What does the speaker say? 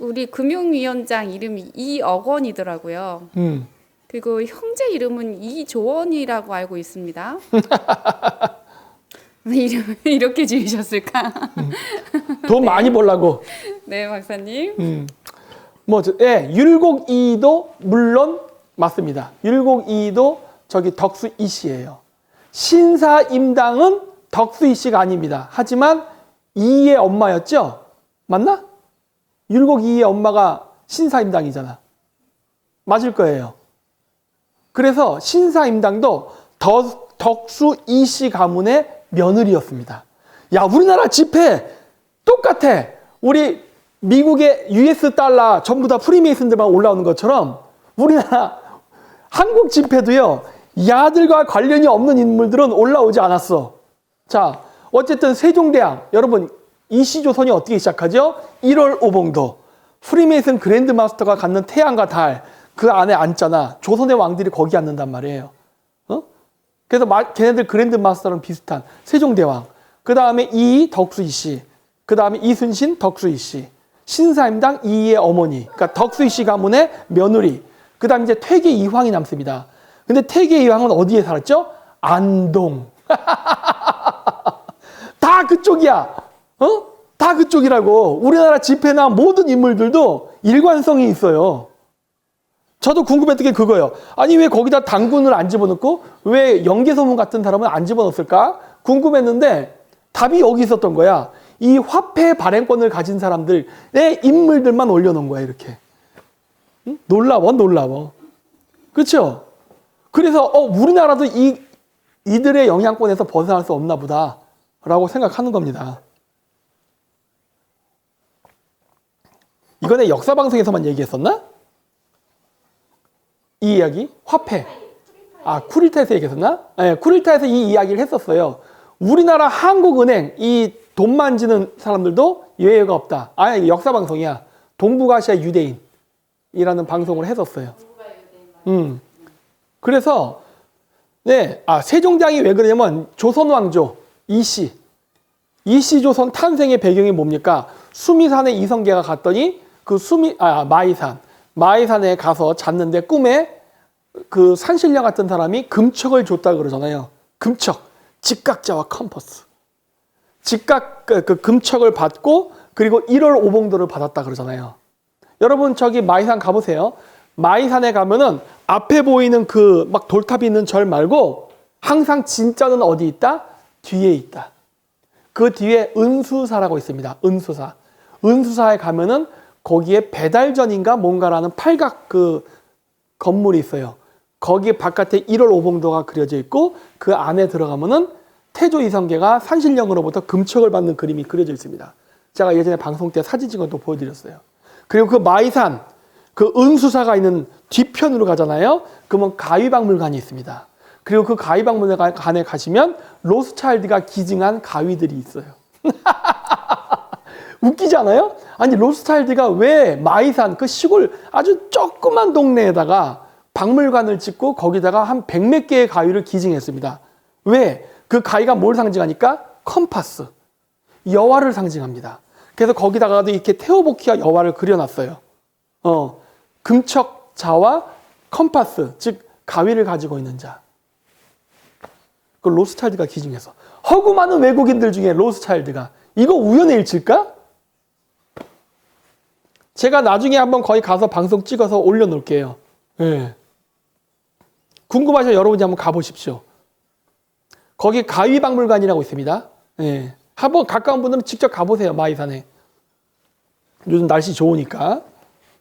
우리 금융위원장 이름이 이억원이더라고요. 음. 그리고 형제 이름은 이조원이라고 알고 있습니다. 왜 이름 이렇게 지으셨을까? 돈 많이 벌라고. 네, 박사님. 음. 뭐, 저, 예, 율곡이도 물론 맞습니다. 율곡이도 저기 덕수 이 씨예요. 신사 임당은 덕수 이 씨가 아닙니다. 하지만 이의 엄마였죠? 맞나? 율곡 이의 엄마가 신사 임당이잖아. 맞을 거예요. 그래서 신사 임당도 덕, 덕수 이씨 가문의 며느리였습니다. 야, 우리나라 지폐 똑같아. 우리 미국의 US 달러 전부 다 프리메이슨들만 올라오는 것처럼 우리나라 한국 지폐도요. 야들과 관련이 없는 인물들은 올라오지 않았어. 자, 어쨌든 세종대왕 여러분 이시조선이 어떻게 시작하죠? 1월 오봉도 프리메이슨 그랜드 마스터가 갖는 태양과 달 그 안에 앉잖아. 조선의 왕들이 거기 앉는단 말이에요. 어? 그래서 마- 걔네들 그랜드 마스터랑 비슷한 세종대왕. 그 다음에 이 덕수이 씨. 그 다음에 이순신 덕수이 씨. 신사임당 이의 어머니. 그러니까 덕수이 씨 가문의 며느리. 그 다음에 이제 퇴계 이황이 남습니다. 근데 퇴계 이황은 어디에 살았죠? 안동. 다 그쪽이야. 어? 다 그쪽이라고. 우리나라 집회나 모든 인물들도 일관성이 있어요. 저도 궁금했던 게 그거예요. 아니 왜 거기다 당군을 안 집어넣고 왜 영계소문 같은 사람은 안 집어넣었을까? 궁금했는데 답이 여기 있었던 거야. 이 화폐 발행권을 가진 사람들의 인물들만 올려놓은 거야 이렇게. 응? 놀라워 놀라워. 그렇죠? 그래서 어, 우리나라도 이 이들의 영향권에서 벗어날 수 없나 보다 라고 생각하는 겁니다. 이거는 역사 방송에서만 얘기했었나? 이 이야기? 화폐. 아, 쿠릴타에서 얘기했었나? 네, 쿠릴타에서 이 이야기를 했었어요. 우리나라 한국은행, 이 돈 만지는 사람들도 예외가 없다. 아, 역사 방송이야. 동북아시아 유대인이라는 방송을 했었어요. 음. 그래서, 네, 아, 세종장이 왜 그러냐면 조선 왕조 이씨, 이씨 조선 탄생의 배경이 뭡니까? 수미산에 이성계가 갔더니 그 수미, 아, 마이산, 마이산에 가서 잤는데 꿈에 그 산신령 같은 사람이 금척을 줬다 그러잖아요. 금척, 직각자와 컴퍼스. 직각 그, 그 금척을 받고 그리고 1월 오봉도를 받았다 그러잖아요. 여러분 저기 마이산 가보세요. 마이산에 가면은 앞에 보이는 그 막 돌탑이 있는 절 말고 항상 진짜는 어디 있다? 뒤에 있다. 그 뒤에 은수사라고 있습니다. 은수사. 은수사에 가면은 거기에 배달전인가 뭔가라는 팔각 그 건물이 있어요. 거기 바깥에 1월 오봉도가 그려져 있고 그 안에 들어가면은 태조 이성계가 산신령으로부터 금척을 받는 그림이 그려져 있습니다. 제가 예전에 방송 때 사진 찍은 것도 보여드렸어요. 그리고 그 마이산, 그 은수사가 있는 뒤편으로 가잖아요. 그러면 가위박물관이 있습니다. 그리고 그 가위박물관에 가시면 로스차일드가 기증한 가위들이 있어요. 웃기지 않아요? 아니 로스차일드가 왜 마이산 그 시골 아주 조그만 동네에다가 박물관을 짓고 거기다가 한 백몇 개의 가위를 기증했습니다. 왜? 그 가위가 뭘 상징하니까? 컴파스. 여화를 상징합니다. 그래서 거기다가도 이렇게 테오보키와 여화를 그려놨어요. 어, 금척 자와 컴파스, 즉 가위를 가지고 있는 자. 그 로스차일드가 기증해서 허구 많은 외국인들 중에 로스차일드가 이거 우연의 일치일까? 제가 나중에 한번 거기 가서 방송 찍어서 올려놓을게요. 예. 궁금하셔 여러분이 한번 가보십시오. 거기 가위박물관이라고 있습니다. 예. 한번 가까운 분들은 직접 가보세요 마이산에. 요즘 날씨 좋으니까.